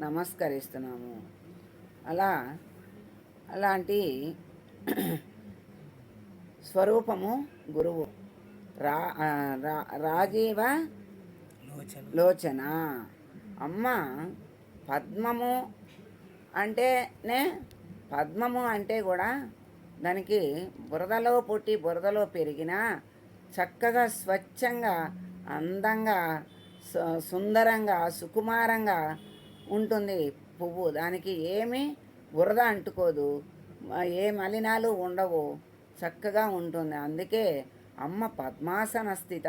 నమస్కరిస్తున్నాము. అలా అలాంటి స్వరూపము గురువు. రా రాజీవ లోచన. అమ్మ పద్మము అంటేనే పద్మము అంటే కూడా దానికి బురదలో పుట్టి బురదలో పెరిగిన చక్కగా స్వచ్ఛంగా అందంగా సుందరంగా సుకుమారంగా ఉంటుంది పువ్వు. దానికి ఏమీ బురద అంటుకోదు. ఏ మలినాలు ఉండవు. చక్కగా ఉంటుంది. అందుకే అమ్మ పద్మాసన స్థిత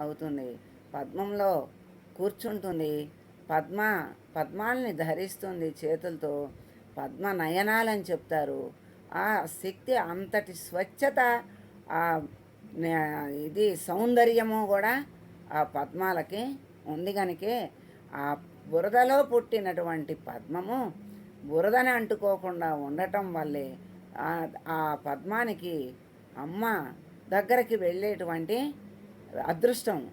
అవుతుంది. పద్మంలో కూర్చుంటుంది. పద్మ పద్మాల్ని ధరిస్తుంది చేతులతో. పద్మ నయనాలని చెప్తారు. ఆ శక్తి అంతటి స్వచ్ఛత ఆ ఇది సౌందర్యము కూడా ఆ పద్మాలకి ఉంది. కనుకే ఆ బురదలో పుట్టినటువంటి పద్మము బురదని అంటుకోకుండా ఉండటం వల్లే ఆ- పద్మానికి అమ్మ దగ్గరికి వెళ్ళేటువంటి అదృష్టం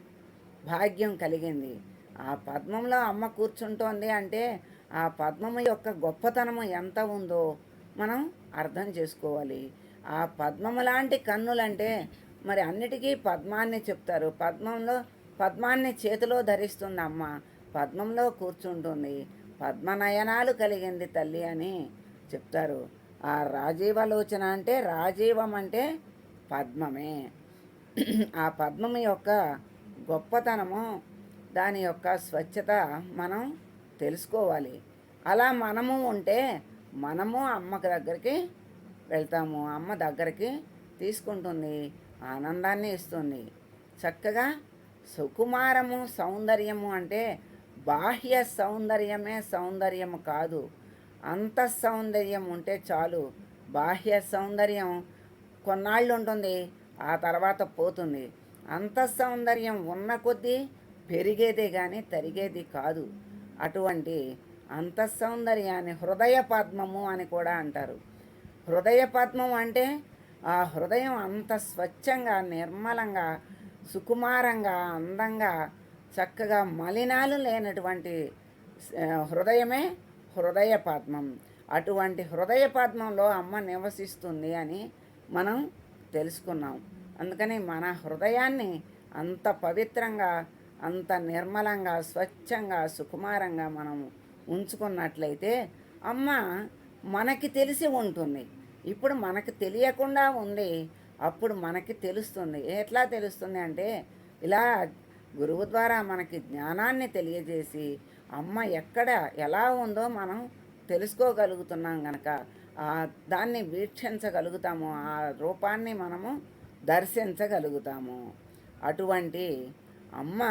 భాగ్యం కలిగింది. ఆ పద్మంలో అమ్మ కూర్చుంటోంది అంటే ఆ పద్మము యొక్క గొప్పతనము ఎంత ఉందో మనం అర్థం చేసుకోవాలి. ఆ పద్మము లాంటి కన్నులంటే మరి అన్నిటికీ పద్మాన్ని చెప్తారు. పద్మంలో పద్మాన్ని చేతిలో ధరిస్తుంది అమ్మ పద్మంలో కూర్చుంటుంది. పద్మనయనాలు కలిగింది తల్లి అని చెప్తారు. ఆ రాజీవలోచన అంటే రాజీవం అంటే పద్మమే. ఆ పద్మం యొక్క గొప్పతనము దాని యొక్క స్వచ్ఛత మనం తెలుసుకోవాలి. అలా మనము ఉంటే మనము అమ్మ దగ్గరికి వెళ్తాము. అమ్మ దగ్గరికి తీసుకుంటుంది. ఆనందాన్ని ఇస్తుంది. చక్కగా సుకుమారము సౌందర్యము అంటే బాహ్య సౌందర్యమే సౌందర్యం కాదు. అంత సౌందర్యం ఉంటే చాలు. బాహ్య సౌందర్యం కొన్నాళ్ళు ఉంటుంది ఆ తర్వాత పోతుంది. అంత సౌందర్యం ఉన్న కొద్దీ పెరిగేదే కానీ తరిగేది కాదు. అటువంటి అంత సౌందర్యాన్ని హృదయ పద్మము అని కూడా అంటారు. హృదయ పద్మం అంటే ఆ హృదయం అంత స్వచ్ఛంగా నిర్మలంగా సుకుమారంగా అందంగా చక్కగా మలినాలు లేనటువంటి హృదయమే హృదయ పద్మం. అటువంటి హృదయ పద్మంలో అమ్మ నివసిస్తుంది అని మనం తెలుసుకున్నాం. అందుకని మన హృదయాన్ని అంత పవిత్రంగా అంత నిర్మలంగా స్వచ్ఛంగా సుకుమారంగా మనం ఉంచుకున్నట్లయితే అమ్మ మనకి తెలిసి ఉంటుంది. ఇప్పుడు మనకి తెలియకుండా ఉంది అప్పుడు మనకి తెలుస్తుంది. ఎట్లా తెలుస్తుంది అంటే ఇలా గురువు ద్వారా మనకి జ్ఞానాన్ని తెలియజేసి అమ్మ ఎక్కడ ఎలా ఉందో మనం తెలుసుకోగలుగుతున్నాం గనక ఆ దాన్ని వీక్షించగలుగుతాము ఆ రూపాన్ని మనము దర్శించగలుగుతాము. అటువంటి అమ్మ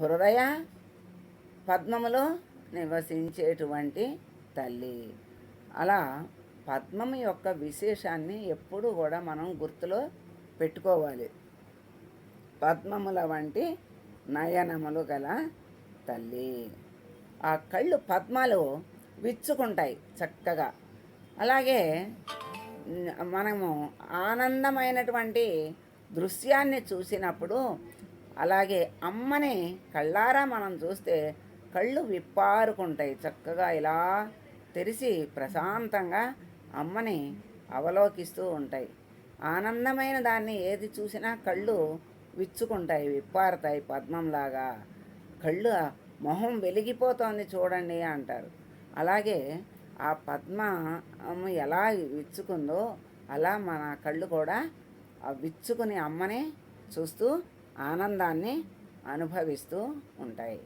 హృదయ పద్మములో నివసించేటువంటి తల్లి. అలా పద్మం యొక్క విశేషాన్ని ఎప్పుడూ కూడా మనం గుర్తులో పెట్టుకోవాలి. పద్మముల వంటి నయనములు గల తల్లి. ఆ కళ్ళు పద్మాలు విచ్చుకుంటాయి చక్కగా. అలాగే మనము ఆనందమైనటువంటి దృశ్యాన్ని చూసినప్పుడు అలాగే అమ్మని కళ్ళారా మనం చూస్తే కళ్ళు విప్పారుకుంటాయి చక్కగా ఇలా తెరిచి ప్రశాంతంగా అమ్మని అవలోకిస్తూ ఉంటాయి. ఆనందమైన దాన్ని ఏది చూసినా కళ్ళు విచ్చుకుంటాయి విప్పారుతాయి పద్మంలాగా. కళ్ళు మొహం వెలిగిపోతోంది చూడండి అంటారు. అలాగే ఆ పద్మ ఎలా విచ్చుకుందో అలా మన కళ్ళు కూడా ఆ విచ్చుకుని అమ్మని చూస్తూ ఆనందాన్ని అనుభవిస్తూ ఉంటాయి.